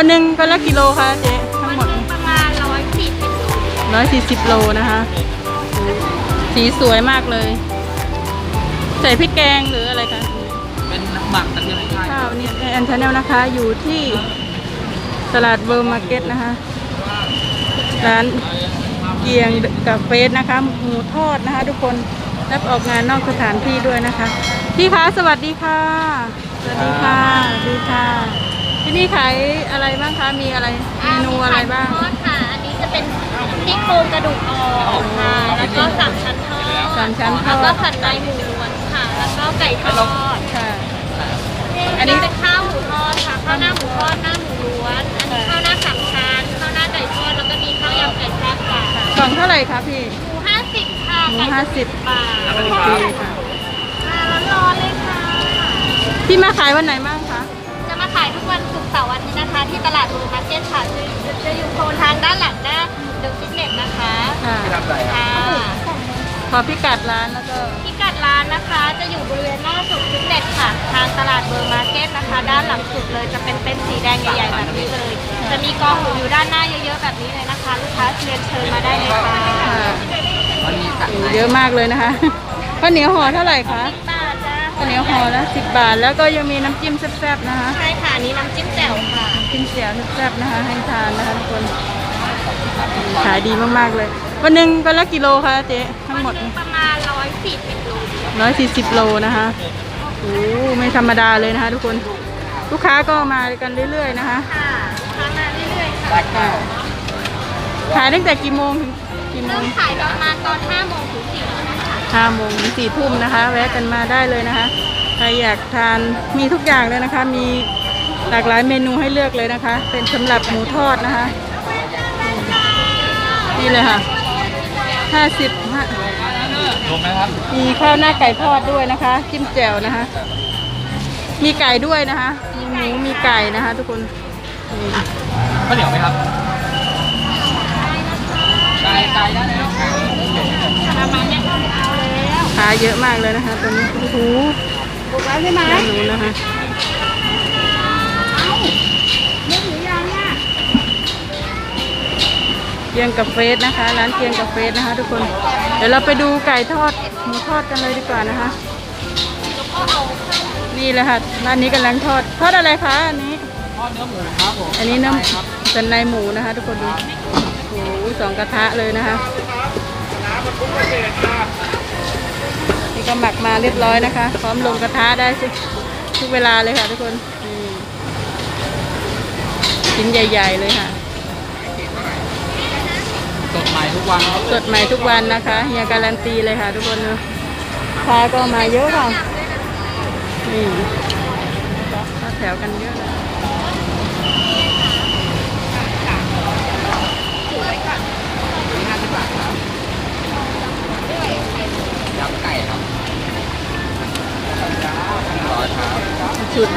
วันหนึ่งก็ละกิโลคะเจ๊ทั้งหมดประมาณร้อยสี่สิบโลร้อยสี่สิบโลนะคะ สีสวยมากเลย ใส่พริกแกงหรืออะไรคะเป็นหมักกระเทียมไทยข้าวนี่แอนชาแนลนะคะ อยู่ที่ตลาดเวิร์มาร์เก็ตนะคะ ร้านเกียงกับเฟสนะคะ หมูทอดนะคะ ทุกคนรับออกงานนอกสถานที่ด้วยนะคะ พี่คะสวัสดีค่ะ สวัสดีค่ะ สวัสดีค่ะ ที่นี่ขายอะไรบ้างคะ มีอะไร เมนูอะไรบ้าง ทอดค่ะ อันนี้จะเป็นซี่โครงกระดูกอ่อนค่ะ แล้วก็สามชั้นทอดสามชั้นทอด แล้วก็ผัดไทยหมูล้วนค่ะ แล้วก็ไก่ทอดค่ะ อันนี้เป็นข้าวหมูทอดค่ะ ข้าวหน้าหมูทอดหน้าหมูล้วน อันนี้ข้าวหน้าสามชั้น ข้าวหน้าไก่ทอด แล้วก็มีข้าวยำไก่แซ่บค่ะกล่องเท่าไหร่คะพี่ หมูห้าสิบค่ะหมูไก่ห้าสิบ บาทโอเคค่ะมาร้อนๆเลยค่ะ พี่มาขายวันไหนบ้างคะ จะมาขายทุกวันศุ กร์เสาร์อาทิตย์นะคะที่ตลาดบูมาร์เก็ตค่ะจะจะอยู่โซนทางด้านหลังหน้าเดอะฟิตเนสนะคะค่ะที่ทำอะไรครับค่ะขอพิกัดร้านแล้วก็พิกัดร้านนะคะจะอยู่บริเวณหน้าสุดฟิตเนสค่ะ ทางตลาดเบอร์มาร์เก็ตนะคะ ด้านหลังสุดเลยจะเป็นเต็นท์สีแดงใหญ่ๆแบบนี้เลย จะมีกองหมูอยู่ด้านหน้าเยอะๆแบบนี้เลยนะคะ ลูกค้าเรียนเชิญมาได้เลยค่ะค่ะมันมีสักโอ้เยอะมากเลยนะคะข้าวเหนียวห่อเท่าไหร่คะป้าจ้า ข้าวเหนียวห่อละสิบบาท แล้วก็ยังมีน้ำจิ้มแซ่บๆนะคะใช่ค่ะอันนี้น้ำจิ้มแจ่วค่ะ จิ้มเสียวแซ่บๆนะคะ ให้ทานนะคะทุกคน ขายดีมากๆเลย วันหนึ่งก็ละกิโลคะเจ๊ทั้งหมดประมาณร้อยสี่สิบโลร้อยสี่สิบโลนะคะโอ้ไม่ธรรมดาเลยนะคะทุกคน ลูกค้าก็มากันเรื่อยๆนะคะ ค่ะทานมาเรื่อยๆค่ะค่ะขายตั้งแต่กี่โมงถึงกี่โมเริ่งมขายประมาณตอน5โมงถึง4โมงค่ะ ห้าโมงถึงสี่ทุ่มนะคะ แวะกันมาได้เลยนะคะ ใครอยากทานมีทุกอย่างเลยนะคะ มีหลากหลายเมนูให้เลือกเลยนะคะ เป็นสำหรับหมูทอดนะคะ นี่เลยค่ะห้าสิบรวมไหมครับมีข้าวหน้าไก่ทอดด้วยนะคะจิ้มแจ่วนะคะ มีไก่ด้วยนะคะ มีหมูมีไก่นะคะ ทุกคนนี่ข้าวเหนียวไหมครับไก่ไก่ได้แล้ว ประมาณนี้ก็เอา แล้วขาเยอะมากเลยนะคะตัวนี้โอ้โหบุกแล้วใช่ไหมด้านนู้นนะคะนึกหรือยังอะเกียงกับเฟสนะคะ ร้านเกียงกับเฟสนะคะ ทุกคน เดี๋ยวเราไปดูไก่ทอดหมูทอดกันเลยดีกว่านะคะแล้วก็เอาข้าวนี่เลยค่ะร้านนี้กำลังทอด ทอดอะไรคะอันนี้ ทอดเนื้อหมูครับผมอันนี้น้ำสันในหมูนะคะ ทุกคนดูโอ้โหสองกระทะเลยนะคะนี่ก็ หมักมาเรียบร้อยนะคะ พร้อมลงกระทะได้ทุกทุกเวลาเลยค่ะทุกคนนี่ชิ้นใหญ่ ๆ เลยค่ะสดใหม่ทุกวันครับสดใหม่ทุกวันนะคะเฮียการันตีเลยค่ะ ทุกคนเนอะลูกค้าก็มาเยอะค่ะนี่เข้าแถวกันเยอะ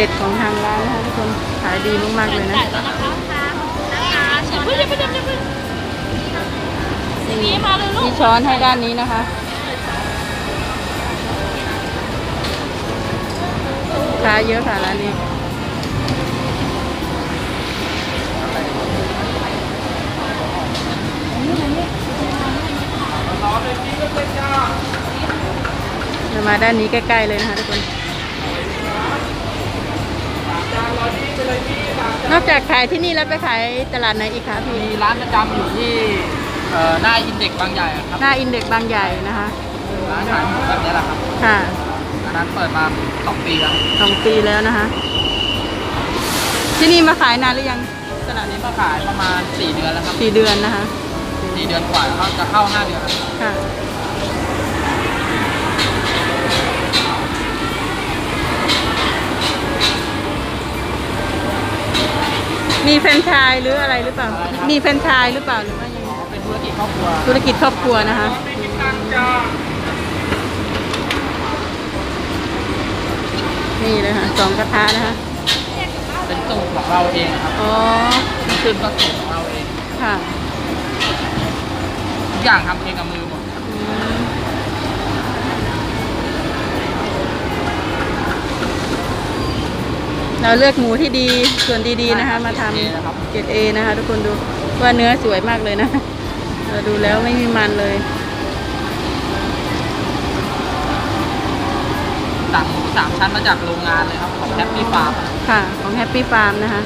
เด็ดของทางร้านนะคะทุกคนขายดีมากๆเลยนะจ่ายแล้วนะคะนะคะชิมเพื่อนเพื่อนเพื่อนทีนี้มาเลยลูมีกช้อนให้ด้านนี้นะคะค้าเยอะค่ะร้านนี้เรามาด้านนี้ใกล้ๆเลยนะคะทุกคน นอกจากขายที่นี่แล้วไปขายตลาดไหนอีกคะพี่ มีร้านประจำอยู่ที่เอ่อหน้าอินเด็กซ์บางใหญ่อะครับหน้าอินเด็กซ์บางใหญ่นะคะ ร้านขายหมูแบบนี้แหละครับค่ะอันนั้นเปิดมาสองปีแล้วสองปีแล้วนะคะ ที่นี่มาขายนานหรือยังตลาดอันนี้นี้มาขายประมาณสี่เดือนแล้วครับสี่เดือนนะคะ สี่เดือนกว่าเขาจะเข้าห้าเดือนแล้วค่ะ มีแฟรนไชส์หรืออะไรหรือเปล่า มีแฟรนไชส์หรือเปล่าหรือว่ายังไงเป็นธุรกิจครอบครัวธุรกิจครอบครัวนะคะนี่เลยค่ะสองกระทะนะคะ เป็นสูตรของเราเองครับอ๋อน้ำจิ้มก็สูตรของเราเองค่ะ ทุกอย่างทำเองกับมือหมดอื เราเลือกหมูที่ดีส่วนดีๆนะคะ มาทเอนะครับำเกรดเอนะคะ ทุกคนดูว่าเนื้อสวยมากเลยนะเราดูแล้วไม่มีมันเลยสั่งหมูสามชั้นมาจากโรงงานเลยครับของแฮปปี้ฟาร์มค่ะของแฮปปี้ฟาร์มนะคะ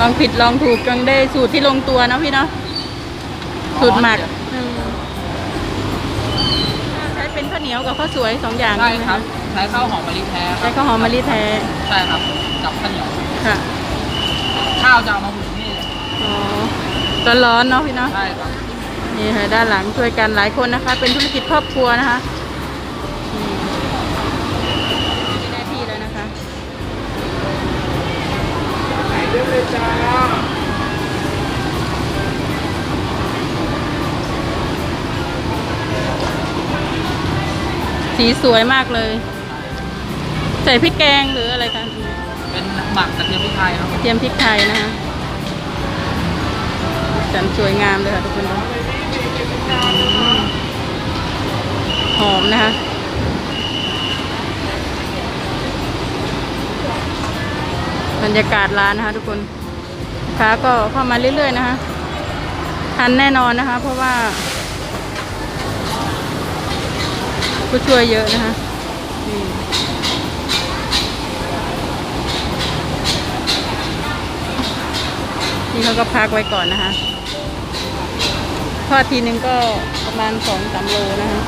ลองผิดลองถูกจนได้สูตรที่ลงตัวเนาะพี่เนาะ สูตรหมักอืมใช้เป็นข้าวเหนียวกับข้าวสวยสองอย่างใช่ไหมะครับ ใช้ข้าวหอมมะลิแท้คใช้รับข้าวหอมมะลิแท้ ใช่ครับ กับข้าวเหนียว ค่ะ ข้าวจะเอามาหุงนี่อ๋อร้อนๆเนาะพี่เนาะ ใช่ครับ นี่ค่ะด้านหลังช่วยกันหลายคนนะคะ เป็นธุรกิจครอบครัวนะคะอืมมีหน้าที่แล้วนะคะ สีสวยมากเลย ใส่พริกแกงหรืออะไรคะเป็นหมักกระเทียมพริกไทยครับเทียมพริกไทยนะคะสันสวยงามเลยค่ะทุกคนดูอืมหอมนะคะบรรยากาศร้านนะคะทุกคนลูกค้าก็เข้ามาเรื่อยๆนะคะทันแน่นอนนะคะ เพราะว่า ผู้ช่วยเยอะนะคะนี่เขาก็พักไว้ก่อนนะคะทอดทีนึงก็ประมาณสองสามโลนะคะ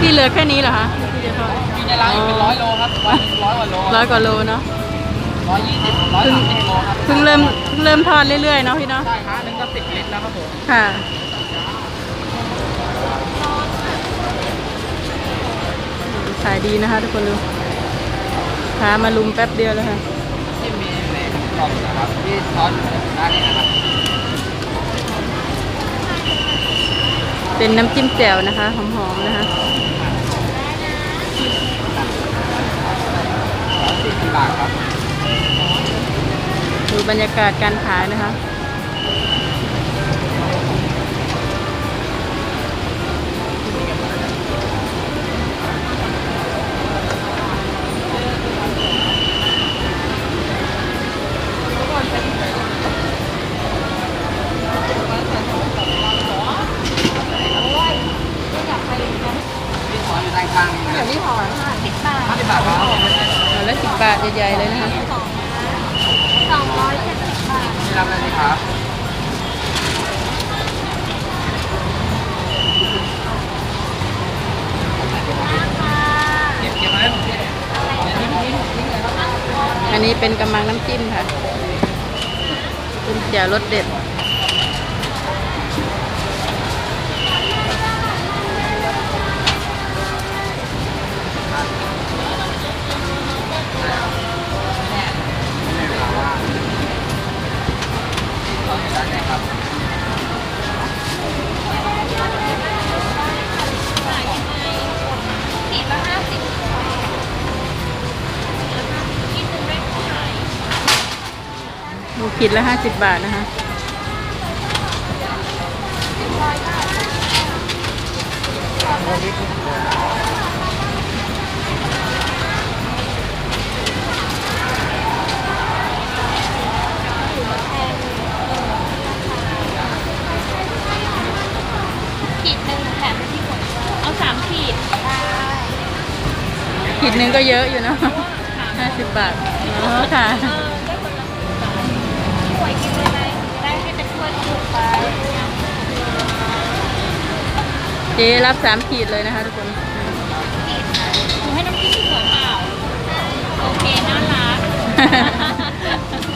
ที่เหลือแค่นี้เหรอคะที่จะทอดมีในร้านอีกเป็นร้อยโลครับวันร้อยกว่าโลร้อยกว่าโลเนาะ ร้อยยี่สิบร้อยสามสิบโลครับเพิ่งเริ่มเพิ่งเริ่มทอดเรื่อยๆเนาะพี่เนาะใช่ฮะหนึ่งก็สิบลิตรแล้วครับผมค่ะ ขายดีนะคะทุกคนดูพามาลุมแป๊บเดียวเลยค่ะ ที่มีในกล่องนะครับที่ซอสอยู่ด้านนี้นะครับเป็นน้ำจิ้มแจ่วนะคะหอมๆนะคะ ร้อยสี่สิบบาทครับ ดู บรรยากาศการขายนะคะที่ซอสอยู่ด้านข้างนี้นะนี่ห่อห้าสิบบาทห้าสิบบาทครับห่อละสิบบาทใหญ่ๆเลยนะคะ ร้อยเจ็ดสิบบาทนี่รับอะไหมครับเก็บเก็บมาให้ผมสิเดี๋ยวนี้ผมนี่ทิ้งเลยครับอันนี้เป็นกำมังน้ำจิ้มค่ะจิ้มแจ่วรสเด็ด ขีดละห้าสิบบาทนะคะขีดหนึ่งแถมไปที่หัวเอาสามขีดได้ขีดหนึ่งก็เยอะอยู่เนอะห้าสิบบาทอ๋อค่ะเออได้คนละ เป็นถ้วยถูกไปเจ๊รับสามขีดเลยนะคะทุกคนขีดหนูให้น้ำจิ้มหัวเปล่าโอเคน่ารัก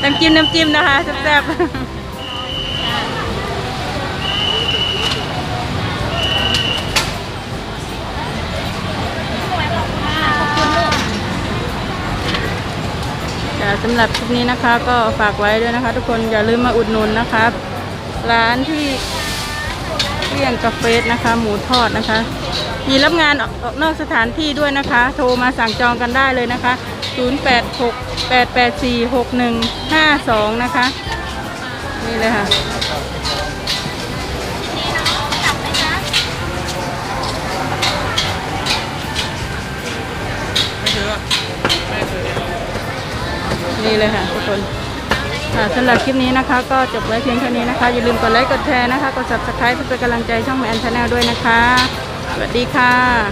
น้ำจิ้มน้ำจิ้มนะคะแซ่บๆค่ะสำหรับคลิปนี้นะคะก็ฝากไว้ด้วยนะคะ ทุกคนอย่าลืมมาอุดหนุนนะครับ ร้านที่เลี่ยงกาเฟสนะคะ หมูทอดนะคะ มีรับงานออกนอกสถานที่ด้วยนะคะ โทรมาสั่งจองกันได้เลยนะคะ 086 884 6152 นะคะ นี่เลยค่ะนี่เนาะจับไหมคะไม่ซื้อไม่ซื้อนี่เลยค่ะ ค่ะสำหรับคลิปนี้นะคะก็จบไว้เพียงเท่านี้นะคะ อย่าลืมกดไลค์กดแชร์นะคะ กด subscribe เพื่อเป็นกำลังใจช่องแมนชาแนลด้วยนะคะ สวัสดีค่ะ